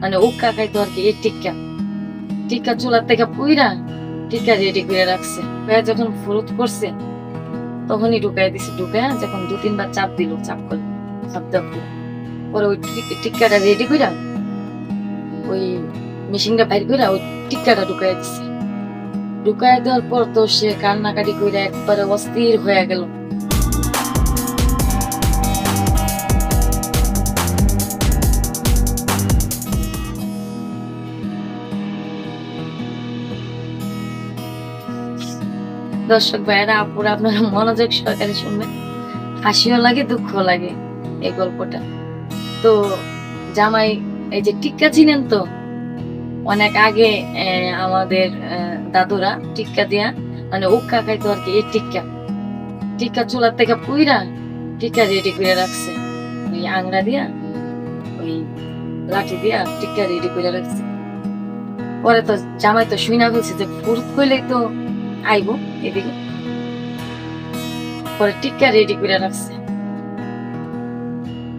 মানে উক্কা খাইতো আর কি, এই টিক্কা। টিক্কা চুলার থেকে পুইরা টিক্কা রেডি করে রাখছে। ভাইয়া যখন ফুরুত করছে, তখনই ঢুকাই দিছে, ঢুকায় যখন দু তিনবার চাপ দিল, চাপ করে, চাপ দিল পরে ওই টিক- টিক্কাটা রেডি কইরা ওই মেশিনটা বাইর কইরা ওই টিক্কাটা ঢুকাই দিছে। ঢুকাই দেওয়ার পর তো সে কান্নাকাটি কইরা একবারে অস্থির হয়ে গেল। দর্শক ভাইয়েরা, আপুরা, আপনারা মনোযোগ সহকারে শুনবেন। হাসিও লাগে দুঃখ লাগে এই গল্পটা। তো জামাই, এই যে টিক্কা চিনেন তো? অনেক আগে আমাদের দাদুরা টিক্কা দিয়া মানে উক্কা খাইতো আর কি, এই টিক্কা। টিক্কা চুলার থেকে পুইরা টিক্কা রেডি করে রাখছে। ওই আংরা দিয়া, ওই লাঠি দিয়া টিক্কা রেডি করে রাখছে। পরে তো জামাই তো শুই না বলছে যে ফুরুত কইলে তো আইবো, এদিকে। পরে টিক্কা রেডি করে রাখছে।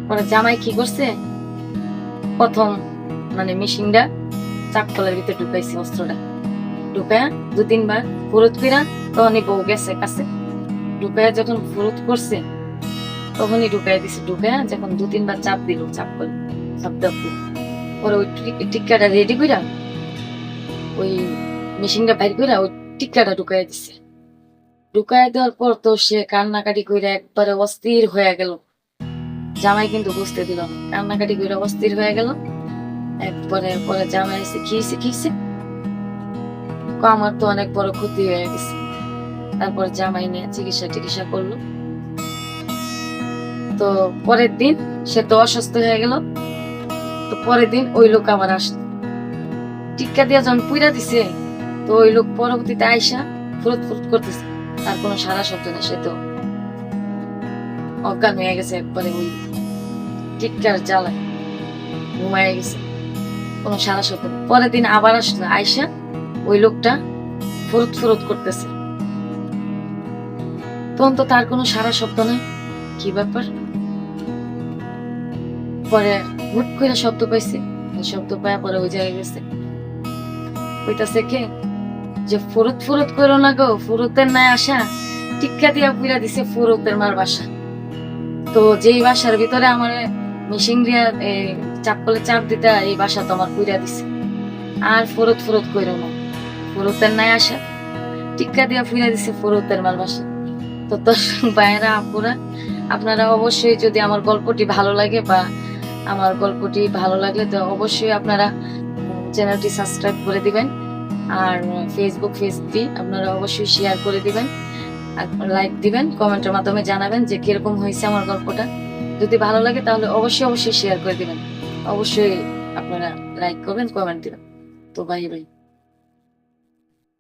পরে জামাই কি করছে? প্রথম মানে মেশিনটা চাকতলার ভিতরে ঢুকাইছে অস্ত্রটা। ঢুকায় দু তিনবার ফুরুত কইরা তখনই বউ গেছে কাছে। ঢুকায় যখন ফুরুত করছে, তখনই ঢুকাই দিছে। ঢুকায় যখন দু তিনবার চাপ দিল, চাপ করে চাপ দাপ পরে। ওই টিক- টিক্কাটা রেডি কইরা, ওই মেশিনটা বাইর কইরা ওই টিক্কাটা ঢুকাই দিছে। ঢুকাই দেওয়ার পর তো সে কান্নাকাটি কইরা একবারে অস্থির হয়ে গেল। জামাই কিন্তু বুঝতে দিল। কান্নাকাটি কইরা অস্থির হয়ে গেল। একবারে পরে জামাই এসে খিয়েছে খিয়েছে আমার তো অনেক বড় ক্ষতি হয়ে গেছে। তারপর জামাই নিয়ে চিকিৎসা টিকিৎসা করল। তো পরের দিন সে তো অসুস্থ হয়ে গেল। তো পরের দিন ওই লোক আবার আসলো। টিক্কা দিয়ে যখন পুইরা দিছে তো ওই লোক পরবর্তীতে আইসা ফুরুত ফুরুত করতেছে। তার কোনো সারা শব্দ নেই, সে তো অজ্ঞান হয়ে গেছে একবারে ওই টিক্কার জ্বালায়, ঘুমায় গেছে। কোনো সারা শব্দ পরের দিন আবার আসলো, আইসা ওই লোকটা ফুরুত ফুরুত করতেছে। তখন তো তার কোনো সারা শব্দ নেই। কি ব্যাপার? পরে হুট করে শব্দ পাইছে। শব্দ পাওয়া পরে ওই জায়গায় গেছে। কইতাছে কে? যে ফুরুত ফুরুত করো না গো, ফুরুতের নাই আসা, টিক্কা দিয়া পুইরা দিছে ফুরুতের মার বাসা। তো যেই বাসার ভিতরে আমার মিশিং দিয়া এই চাপ দিতে, এই বাসা তো আমার পুইরা দিছে। আর ফুরুত ফুরুত করো না। ফুরুতের নাই আসা, টিক্কা দিয়া পুইরা দিছে ফুরুতের মার বাসা। তো দর্শক, ভাইয়েরা, আপুরা, আপনারা অবশ্যই যদি আমার গল্পটি ভালো লাগে বা আমার গল্পটি ভালো লাগলে তো অবশ্যই আপনারা চ্যানেলটি সাবস্ক্রাইব করে দিবেন। আর ফেসবুক পেজটি আপনারা অবশ্যই শেয়ার করে দিবেন আর লাইক দিবেন কমেন্টের মাধ্যমে জানাবেন যে কীরকম হয়েছে আমার গল্পটা। যদি ভালো লাগে তাহলে অবশ্যই অবশ্যই শেয়ার করে দিবেন। অবশ্যই আপনারা লাইক করবেন কমেন্ট দিবেন। তো বাই বাই